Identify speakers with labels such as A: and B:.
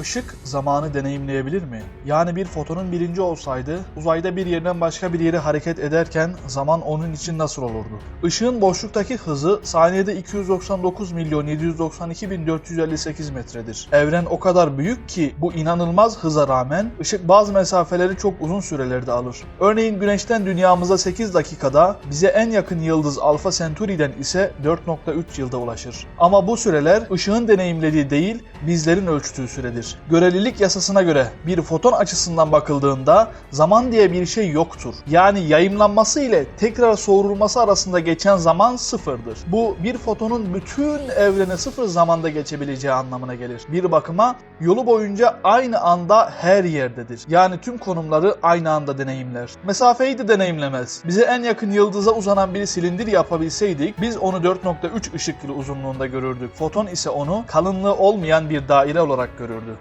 A: Işık zamanı deneyimleyebilir mi? Yani bir fotonun bilinci olsaydı uzayda bir yerden başka bir yere hareket ederken zaman onun için nasıl olurdu? Işığın boşluktaki hızı saniyede 299 milyon 792 bin 458 metredir. Evren o kadar büyük ki bu inanılmaz hıza rağmen ışık bazı mesafeleri çok uzun sürelerde alır. Örneğin güneşten dünyamıza 8 dakikada, bize en yakın yıldız Alfa Centauri'den ise 4.3 yılda ulaşır. Ama bu süreler ışığın deneyimlediği değil, bizlerin ölçtüğü süredir. Görelilik yasasına göre bir foton açısından bakıldığında zaman diye bir şey yoktur. Yani yayımlanması ile tekrar soğurulması arasında geçen zaman sıfırdır. Bu bir fotonun bütün evrene sıfır zamanda geçebileceği anlamına gelir. Bir bakıma yolu boyunca aynı anda her yerdedir. Yani tüm konumları aynı anda deneyimler. Mesafeyi de deneyimlemez. Bize en yakın yıldıza uzanan bir silindir yapabilseydik biz onu 4.3 ışık yılı uzunluğunda görürdük. Foton ise onu kalınlığı olmayan bir daire olarak görürdü.